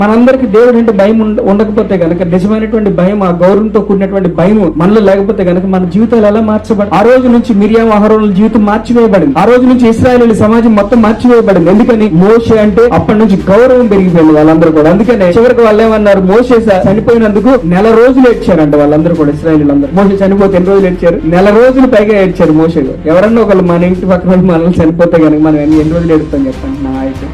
మనందరికి దేవుడు అంటే భయం ఉండకపోతే కనుక నిజమైనటువంటి భయం ఆ గౌరవంతో కూడినటువంటి భయం మనలో లేకపోతే కనుక మన జీవితాలు ఎలా మార్చబడి ఆ రోజు నుంచి మిరియాం అహరోనుల జీవితం మార్చివేయబడింది. ఆ రోజు నుంచి ఇస్రాయల్ సమాజం మొత్తం మార్చివేయబడింది. ఎందుకని? మోషే అంటే అప్పటి నుంచి గౌరవం పెరిగిపోయింది వాళ్ళందరూ కూడా. అందుకనే చివరికి వాళ్ళు ఏమన్నారు? మోసే చనిపోయినందుకు నెల రోజులు ఏడ్చారంట వాళ్ళందరూ కూడా ఇస్రాయల్ అందరూ మోసే చనిపోతే ఎన్ని రోజులు ఏడ్చారు? నెల రోజులు పైగా ఏడ్చారు మోసే ఎవరన్నా ఒకళ్ళు మన ఇంటి పక్కన మనల్ని చనిపోతే కనుక మనం ఎన్ని ఎన్ని రోజులు ఏడుతాం చెప్పండి నా అయితే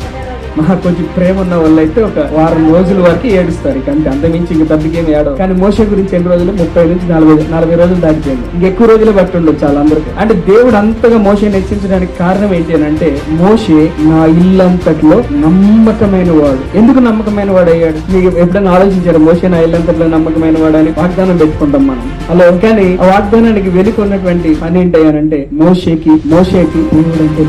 మహా కొంచెం ప్రేమ ఉన్న వాళ్ళు అయితే ఒక వారం రోజుల వరకు ఏడుస్తారు. ఇక అంతే అంతమించి ఇంక తప్పికేం ఏడవ కానీ మోస గురించి ఎన్ని రోజులు? ముప్పై నుంచి నలభై నలభై రోజులు దాటిపోయింది. ఇంకెక్కువ రోజులు బట్టి ఉండొచ్చు వాళ్ళందరికీ అంటే దేవుడు అంతగా మోసని హెచ్చించడానికి కారణం ఏంటి అని అంటే మోషే నా ఇల్లంతట్లో నమ్మకమైన వాడు. ఎందుకు నమ్మకమైన వాడు అయ్యాడు? మీకు ఎప్పుడైనా ఆలోచించారు మోసే నా ఇల్లంతట్లో నమ్మకమైన వాడు అని వాగ్దానం పెట్టుకుంటాం మనం? అలా కానీ ఆ వాగ్దానానికి వెనుకున్నటువంటి పని ఏంటయ్యానంటే మోషేకి మోషేకి దేవుడు అంటే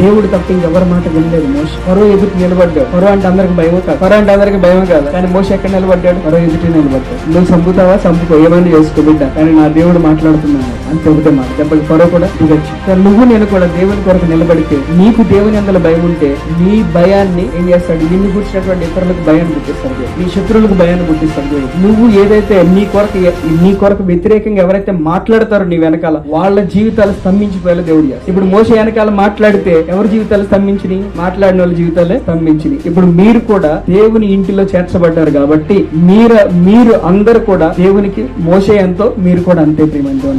దేవుడు తప్ప ఇంకెవరి మాట వినలేదు. మోస పరో ఎదుటి నిలబడ్డాడు. పరో అంటే అందరికి భయం కాదు. పరో అంటే అందరికి భయం కాదు. కానీ మోస ఎక్కడ నిలబడ్డాడు? పరో ఎదుటి నిలబడ్డాడు. నువ్వు చంపుతావా? చంపుకో. ఏమైనా చేసుకో బిడ్డ. కానీ నా దేవుడు మాట్లాడుతున్నాను అంతే ఒకటే మాట. దెబ్బకి పరో కూడా దిగచ్చు. నువ్వు నేను కూడా దేవుని కొరకు నిలబడితే నీకు దేవుని అందులో భయం ఉంటే నీ భయాన్ని ఏం చేస్తాడు? నిన్ను కూర్చున్నటువంటి ఇతరులకు భయాన్ని పుట్టిస్తాడు. దేవుడు. నీ శత్రువులకు భయాన్ని పుట్టిస్తాడు. నువ్వు ఏదైతే నీ కొరకు నీ కొరకు వ్యతిరేకంగా ఎవరైతే మాట్లాడతారో నీ వెనకాల వాళ్ళ జీవితాలు స్తంభించిపోయేలా దేవుడు. ఇప్పుడు మోస వెనకాల మాట్లాడితే ఎవరి జీవితాలు స్తంభించినాయి? మాట్లాడిన వాళ్ళ జీవితాలే స్తంభించినాయి. ఇప్పుడు మీరు కూడా దేవుని ఇంటిలో చేర్చబడ్డారు కాబట్టి మీరు మీరు అందరు కూడా దేవునికి మోసే ఎంతో మీరు కూడా అంతే ప్రేమంతో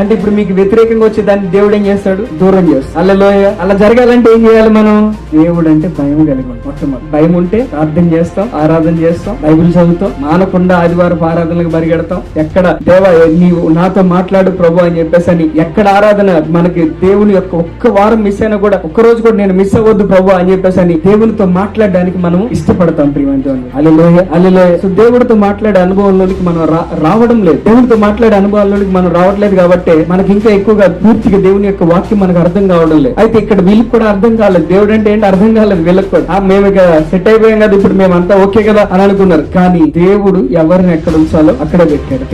అంటే ఇప్పుడు మీకు వ్యతిరేకంగా వచ్చే దాన్ని దేవుడు ఏం చేస్తాడు? దూరం చేస్తాడు. అల్లలోయ అలా జరగాలంటే ఏం చేయాలి మనం? దేవుడు అంటే భయం కలిగి. మొట్టమొదటి. భయం ఉంటే ప్రార్థన చేస్తాం ఆరాధన చేస్తాం బైబిల్ చదువుతాం మానకుండా ఆదివారం ఆరాధనలకు పరిగెడతాం ఎక్కడ దేవ నీవు నాతో మాట్లాడు ప్రభు అని చెప్పేసి అని ఎక్కడ ఆరాధన మనకి దేవుని యొక్క ఒక్క వారం మిస్ అయినా కూడా ఒక్క రోజు కూడా నేను మిస్ అవ్వద్దు ప్రభు అని చెప్పేసి అని దేవునితో మాట్లాడడానికి మనం ఇష్టపడతాం ప్రియమంతో అల్లెలోయ అల్లెలోయ సో దేవుడితో మాట్లాడే అనుభవంలోనికి మనం రావడం లేదు. దేవునితో మాట్లాడే అనుభవాల్లోనికి మనం రావట్లేదు కాబట్టి మనకి ఇంకా ఎక్కువగా పూర్తిగా దేవుని యొక్క వాక్యం మనకు అర్థం కావడం లేదు. అయితే ఇక్కడ వీళ్ళకి కూడా అర్థం కాలేదు. దేవుడు అంటే ఏంటి? అర్థం కాలేదు వీళ్ళకి కూడా. ఆ, మేము ఇక సెట్ అయిపోయాం కదా ఇప్పుడు మేమంతా ఓకే కదా అని అనుకున్నారు. కానీ దేవుడు ఎవరిని ఎక్కడ ఉంచాలో అక్కడే పెట్టాడు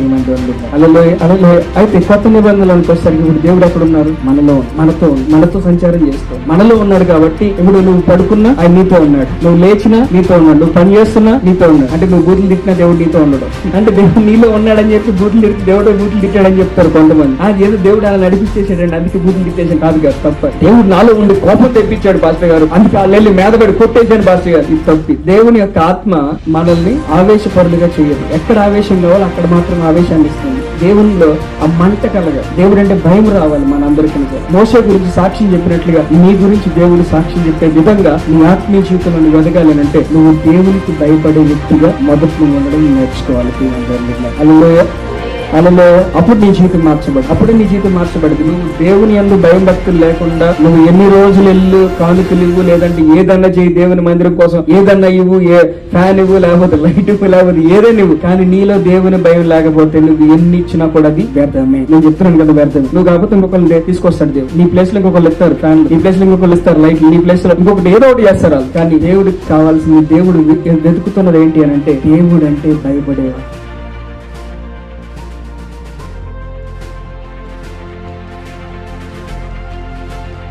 అలలో అలలో అయితే కొత్త నిబంధనలకు వచ్చేసరికి ఇప్పుడు దేవుడు ఎక్కడ ఉన్నారు? మనలో మనతో మనతో సంచారం చేస్తావు మనలో ఉన్నాడు కాబట్టి ఇప్పుడు నువ్వు పడుకున్నా ఆయన నీతో ఉన్నాడు. నువ్వు లేచినా నీతో ఉన్నాడు. నువ్వు పని చేస్తున్నా నీతో ఉన్నాడు. అంటే నువ్వు బూతులు తిట్టినా దేవుడు నీతో ఉండడు. అంటే దేవుడు నీలో ఉన్నాడని చెప్పి బూతులు తిట్టి దేవుడు బూతులు తిట్టాడని చెప్తారు కొంతమంది. అది ఏదో దేవుడు అలా నడిపించేసాడండి. అందుకే బూతులు తిట్టేసాడు కాదు కాదు తప్ప. దేవుడు నాలో ఉండి కోపం తెప్పించాడు పాస్టర్ గారు. అందుకే ఆ మీద మీదపడి కొట్టేశాడు పాస్టర్ గారు. ఇది తప్పి. దేవుని యొక్క ఆత్మ మనల్ని ఆవేశపరులుగా చేయదు. ఎక్కడ ఆవేశం కావాలో అక్కడ మాత్రం ఆవేశాన్ని ఇస్తుంది. దేవునిలో ఆ మంట కలగా. దేవుడు అంటే భయం రావాలి మనందరికీ. మోస గురించి సాక్ష్యం చెప్పినట్లుగా నీ గురించి దేవుడు సాక్ష్యం చెప్పే విధంగా నీ ఆత్మీయ జీవితంలో నువ్వు ఎదగాలి అంటే నువ్వు దేవునికి భయపడే వ్యక్తిగా మొదటి ఉండడం నేర్చుకోవాలి. అలా అందులో అప్పుడు నీ జీవితం మార్చబడి అప్పుడు నీ జీవితం మార్చబడింది. నువ్వు దేవుని అందు భయం భక్తులు లేకుండా నువ్వు ఎన్ని రోజులు వెళ్ళు కానుకలు ఇవ్వు లేదంటే ఏదన్నా చేయి దేవుని మందిరం కోసం ఏదన్నా ఇవ్వు ఏ ఫ్యాన్ ఇవ్వు లేకపోతే లైట్ ఇవ్వు లేకపోతే ఏదైనా నువ్వు కానీ నీలో దేవుని భయం లేకపోతే నువ్వు ఎన్ని ఇచ్చినా కూడా అది వ్యర్థమే. నేను చెప్తున్నాను కదా వ్యర్థం నువ్వు కాకపోతే ఇంకొకరిని తీసుకొస్తాడు దేవుడు. నీ ప్లేస్లో ఇంకొకరు ఇస్తారు ఫ్యాన్ నీ ప్లేస్లో ఇంకొకరు ఇస్తారు లైట్ నీ ప్లేస్లో ఇంకొకటి ఏదో ఒకటి చేస్తారు కానీ దేవుడికి కావాల్సింది దేవుడు వెతుకుతున్నది ఏంటి అని అంటే దేవుడు అంటే భయపడేవాడు.